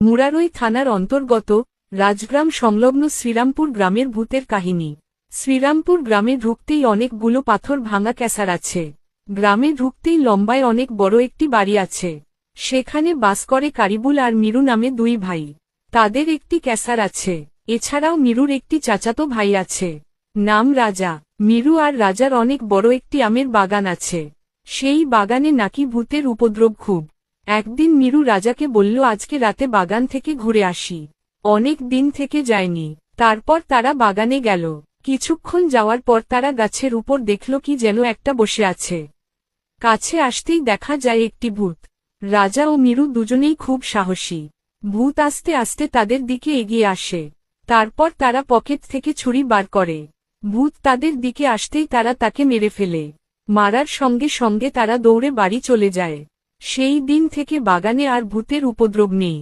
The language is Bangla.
মুরারই থানার অন্তর্গত রাজগ্রাম সংলগ্ন শ্রীরামপুর গ্রামের ভূতের কাহিনী। শ্রীরামপুর গ্রামে ঢুকতেই অনেকগুলো পাথর ভাঙা ক্যাসার আছে। গ্রামে ঢুকতেই লম্বায় অনেক বড় একটি বাড়ি আছে। সেখানে বাস করে কারিবুল আর মিরু নামে দুই ভাই। তাদের একটি ক্যাসার আছে। এছাড়াও মিরুর একটি চাচাতো ভাই আছে। নাম রাজা। মিরু আর রাজার অনেক বড় একটি আমের বাগান আছে। সেই বাগানে নাকি ভূতের উপদ্রব খুব। একদিন মিরু রাজাকে বলল, আজকে রাতে বাগান থেকে ঘুরে আসি। অনেক দিন থেকে যায়নি। তারপর তারা বাগানে গেল। কিছুক্ষণ যাওয়ার পর তারা গাছের উপর দেখল কি যেন একটা বসে আছে। কাছে আসতেই দেখা যায় একটি ভূত। রাজা ও মিরু দুজনেই খুব সাহসী। ভূত আস্তে আস্তে তাদের দিকে এগিয়ে আসে। তারপর তারা পকেট থেকে ছুরি বার করে। ভূত তাদের দিকে আসতেই তারা তাকে মেরে ফেলে। মারার সঙ্গে সঙ্গে তারা দৌড়ে বাড়ি চলে যায়। সেই দিন থেকে বাগানে আর ভূতের উপদ্রব নেই।